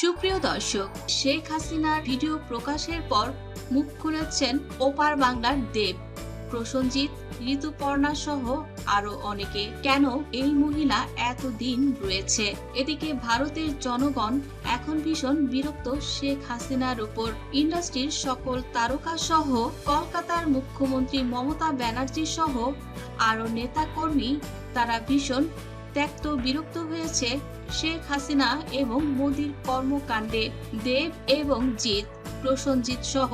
সুপ্রিয় দর্শক, শেখ হাসিনার ভিডিও প্রকাশের পর মুখ খুলেছেন ওপার বাংলার দেব। প্রসঞ্জিৎ, ঋতুপর্ণা সহ আরও অনেকে। কেন এই মহিলা এতদিন রয়েছে? এদিকে ভারতের জনগণ এখন ভীষণ বিরক্ত শেখ হাসিনার উপর। ইন্ডাস্ট্রির সকল তারকা সহ কলকাতার মুখ্যমন্ত্রী মমতা ব্যানার্জি সহ আরও নেতাকর্মী, তারা ভীষণ ত্যক্ত বিরক্ত হয়েছে শেখ হাসিনা এবং মোদির কর্মকাণ্ডে দেব এবং জিৎ প্রসঞ্জিৎ সহ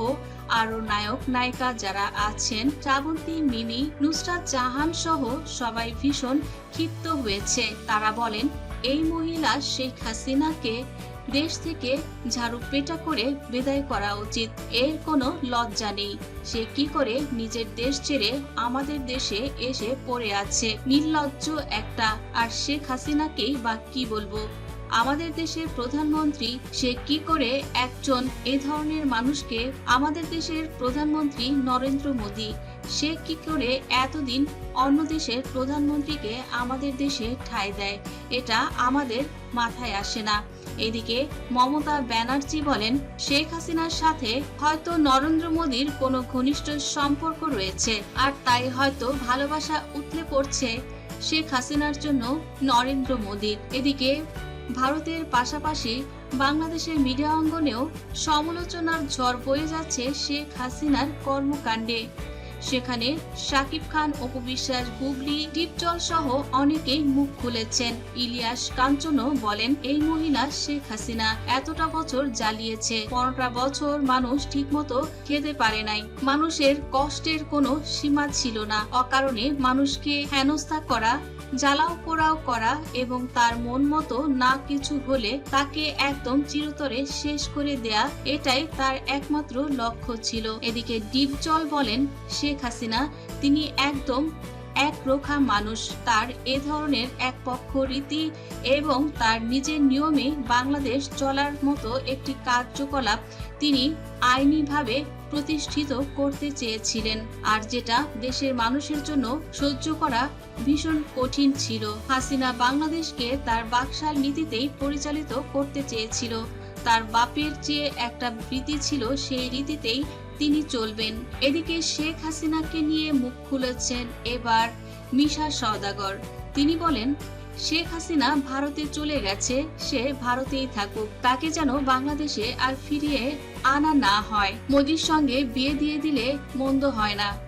আরও নায়ক নায়িকা যারা আছেন, শ্রাবন্তী, মিমি, নুসরাত জাহান সহ সবাই ভীষণ ক্ষিপ্ত হয়েছে। তারা বলেন, এই মহিলা শেখ হাসিনাকে দেশ থেকে ঝাড়ু পেটা করে বিদায় করা উচিত। এর কোনো লজ্জা নেই। সে কি করে নিজের দেশ ছেড়ে আমাদের দেশে এসে পড়ে আছে? নির্লজ্জ একটা। আর শেখ হাসিনাকেই বা কি বলব? আমাদের দেশের প্রধানমন্ত্রী সে কি করে একজন এ ধরনের মানুষকে? আমাদের দেশের প্রধানমন্ত্রী নরেন্দ্র মোদী। সে কি করে এতদিন অন্য দেশের প্রধানমন্ত্রীকে আমাদের দেশে ঠাঁই দেয়? এটা আমাদের মাথায় আসে না। এদিকে মমতা ব্যানার্জি বলেন, শেখ হাসিনার সাথে হয়তো নরেন্দ্র মোদীর কোনো ঘনিষ্ঠ সম্পর্ক রয়েছে, আর তাই হয়তো ভালোবাসা উতলে পড়ছে শেখ হাসিনার জন্য নরেন্দ্র মোদীর। এদিকে ভারতের পাশাপাশি বাংলাদেশের মিডিয়া অঙ্গনেও সমালোচনার ঝড় বয়ে যাচ্ছে শেখ হাসিনার কর্মকাণ্ডে। সেখানে শাকিব খান, অপু বিশ্বাস গুগলি ডিপজল সহ অনেকেই মুখ খুলেছেন। ইলিয়াস কাঞ্চনও বলেন, এই মহিলা শেখ হাসিনা এতটা বছর জ্বালিয়েছে। পনেরোটা বছর মানুষ ঠিকমতো খেতে পারে নাই। মানুষের কষ্টের কোনো সীমা ছিল না। অকারণে মানুষকে হেনস্থা করা, জ্বালাও পোড়াও করা এবং তার মন মতো না কিছু হলে তাকে একদম চিরতরে শেষ করে দেয়া, এটাই তার একমাত্র লক্ষ্য ছিল। এদিকে ডিপজল বলেন শেখ হাসিনা, তিনি একদম এক রোখা মানুষ। তার এ ধরনের এক পক্ষ রীতি এবং তার নিজের নিয়মে বাংলাদেশ চলার মতো একটি কার্যকলাপ তিনি আইনিভাবে প্রতিষ্ঠিত করতে চেয়েছিলেন আর যেটা দেশের মানুষের জন্য সহ্য করা ভীষণ কঠিন ছিল। হাসিনা বাংলাদেশকে তার বাকশাল নীতিতেই পরিচালিত করতে চেয়েছিল। তার বাপের যে একটা রীতি ছিল, সেই রীতিতেই চলবেন। এদিকে শেখ হাসিনাকে নিয়ে মুখ খুলেছেন এবার মিশা সওদাগর। তিনি বলেন, শেখ হাসিনা ভারতে চলে গেছে, সে ভারতেই থাকুক। তাকে যেন বাংলাদেশে আর ফিরিয়ে আনা না হয়। মোদির সঙ্গে বিয়ে দিয়ে দিলে মন্দ হয় না।